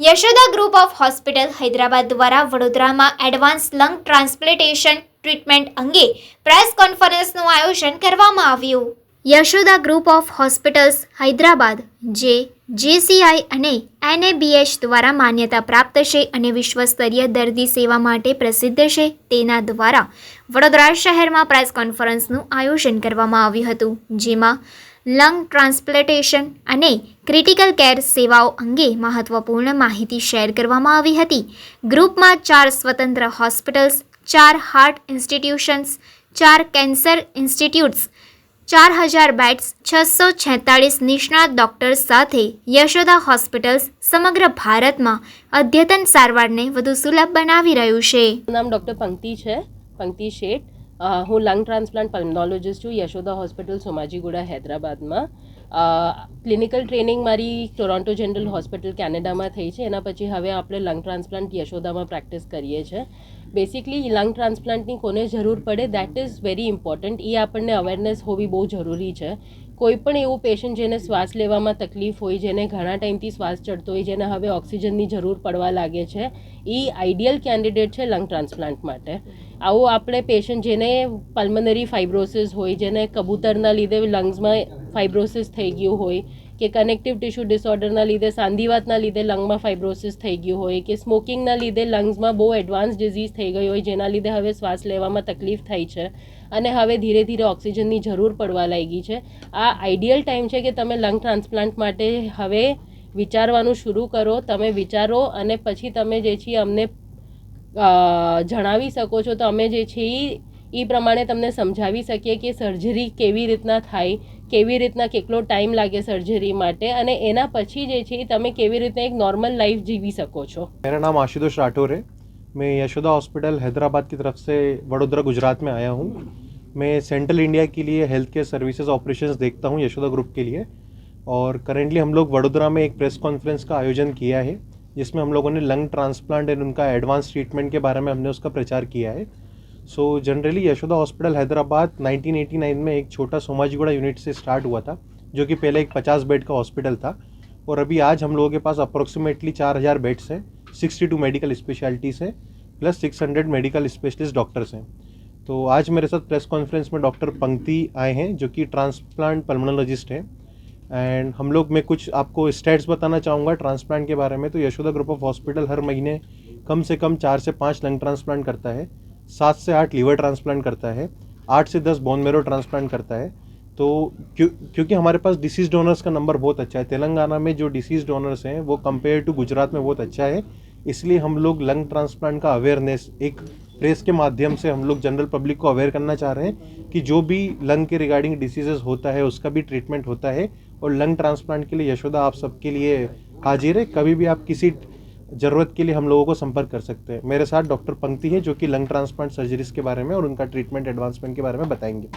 Yashoda group of hospital Hyderabad દ્વારા વડોદરામાં advance lung transplantation treatment અંગે પ્રેસ કોન્ફરન્સનું આયોજન કરવામાં આવ્યું. Yashoda group of hospitals Hyderabad, જે જેસીઆઈ અને એનએબીએચ દ્વારા માન્યતા પ્રાપ્ત છે અને વિશ્વસ્તરીય દર્દી સેવા માટે પ્રસિદ્ધ છે, તેના દ્વારા વડોદરા શહેરમાં પ્રેસ કોન્ફરન્સનું આયોજન કરવામાં આવ્યું હતું, જેમાં લંગ ટ્રાન્સપ્લેટેશન અને ક્રિટિકલ કેર સેવાઓ અંગે મહત્વપૂર્ણ માહિતી શેર કરવામાં આવી હતી. ગ્રુપમાં ચાર સ્વતંત્ર હોસ્પિટલ્સ, ચાર હાર્ટ ઇન્સ્ટિટ્યુશન્સ, ચાર કેન્સર ઇન્સ્ટિટ્યૂટ્સ, ચાર હજાર બેડ્સ, છસો છેતાળીસ નિષ્ણાત ડોક્ટર્સ સાથે યશોદા હોસ્પિટલ્સ સમગ્ર ભારતમાં અદ્યતન સારવારને વધુ સુલભ બનાવી રહ્યું છે. નામ ડૉક્ટર પંક્તિ છે, પંક્તિ શેઠ. હું લંગ ટ્રાન્સપ્લાન્ટ પલ્મોનોલોજિસ્ટ છું, યશોદા હોસ્પિટલ સોમાજીગુડા હૈદરાબાદમાં. ક્લિનિકલ ટ્રેનિંગ મારી ટોરોન્ટો જનરલ હોસ્પિટલ કેનેડામાં થઈ છે. એના પછી હવે આપણે લંગ ટ્રાન્સપ્લાન્ટ યશોદામાં પ્રેક્ટિસ કરીએ છીએ બેસિકલી લંગ ટ્રાન્સપ્લાન્ટની કોને જરૂર પડે દેટ ઇઝ વેરી ઇમ્પોર્ટન્ટ એ આપણને અવેરનેસ હોવી બહુ જરૂરી છે. કોઈ પણ એવું પેશન્ટ જેને શ્વાસ લેવામાં તકલીફ હોય, જેને ઘણા ટાઈમથી શ્વાસ ચડતો હોય, જેને હવે ઓક્સિજનની જરૂર પડવા લાગે છે એ આઈડિયલ કેન્ડિડેટ છે લંગ ટ્રાન્સપ્લાન્ટ માટે. આવું આપણે પેશન્ટ જેને પલ્મનરી ફાઇબ્રોસિસ હોય, જેને કબૂતરના લીધે લંગ્સમાં ફાઇબ્રોસિસ થઈ ગયું હોય કે કનેક્ટિવ ટિશ્યુ ડિસઓર્ડરના લીધે, સાંધિવાતના લીધે લંગમાં ફાઇબ્રોસિસ થઈ ગયું હોય કે સ્મોકિંગના લીધે લંગ્સમાં બહુ એડવાન્સ ડિઝીઝ થઈ ગઈ હોય, જેના લીધે હવે શ્વાસ લેવામાં તકલીફ થઈ છે અને હવે ધીરે ધીરે ઓક્સિજનની જરૂર પડવા લાગી છે. આ આઈડિયલ ટાઈમ છે કે તમે લંગ ટ્રાન્સપ્લાન્ટ માટે હવે વિચારવાનું શરૂ કરો, તમે વિચારો અને પછી તમે જે છે અમને જણાવી શકો છો. તો અમે જે છે એ એ પ્રમાણે તમને સમજાવી શકીએ કે સર્જરી કેવી રીતના થાય કેવી રીતના કેટલો ટાઈમ લાગે સર્જરી માટે અને એના પછી જે છે એ તમે કેવી રીતના એક નોર્મલ લાઈફ જીવી શકો છો मेरा नाम आशुतोष राठौर है मैं यशोदा हॉस्पिटल हैदराबाद की तरफ से वडोदरा गुजरात में आया हूँ मैं सेंट्रल इंडिया के लिए हेल्थ केयर सर्विसेज ऑपरेशंस देखता हूँ यशोदा ग्रुप के लिए और करेंटली हम लोग वडोदरा में एक प्रेस कॉन्फ्रेंस का आयोजन किया है जिसमें हम लोगों ने लंग ट्रांसप्लांट एंड उनका एडवांस ट्रीटमेंट के बारे में हमने उसका प्रचार किया है so generally Yashoda hospital Hyderabad 1989 में एक छोटा सोमाजीगुड़ा यूनिट से स्टार्ट हुआ था, जो कि पहले एक 50 बेड का हॉस्पिटल था। और अभी आज हम लोगों के पास अप्रोक्सीमेटली चार हज़ार बेड्स हैं सिक्सटी टू मेडिकल स्पेशलिटीज़ हैं plus six hundred medical specialist doctors हैं। तो आज मेरे साथ प्रेस कॉन्फ्रेंस में डॉक्टर पंक्ति आए हैं, जो कि ट्रांसप्लांट पल्मोनोलॉजिस्ट हैं। एंड हम लोग मैं कुछ आपको स्टेट्स बताना चाहूँगा ट्रांसप्लांट के बारे में। तो यशोदा ग्रुप ऑफ़ हॉस्पिटल हर महीने कम से कम चार से पाँच लंग ट्रांसप्लांट करता है। सात से आठ लीवर ट्रांसप्लांट करता है, आठ से दस बोन मेरो ट्रांसप्लांट करता है। तो क्यों, क्योंकि हमारे पास डिसीज डोनर्स का नंबर बहुत अच्छा है, तेलंगाना में जो डिसीज डोनर्स हैं, वो कंपेयर टू गुजरात में बहुत अच्छा है। इसलिए हम लोग लंग ट्रांसप्लांट का अवेयरनेस एक प्रेस के माध्यम से हम लोग जनरल पब्लिक को अवेयर करना चाह रहे हैं कि जो भी लंग के रिगार्डिंग डिसीजेज होता है, उसका भी ट्रीटमेंट होता है। और लंग ट्रांसप्लांट के लिए यशोदा आप सबके लिए हाजिर है। कभी भी आप किसी ज़रूरत के लिए हम लोगों को संपर्क कर सकते हैं मेरे साथ डॉक्टर पंक्ति है जो कि लंग ट्रांसप्लांट सर्जरीज के बारे में और उनका ट्रीटमेंट एडवांसमेंट के बारे में बताएंगे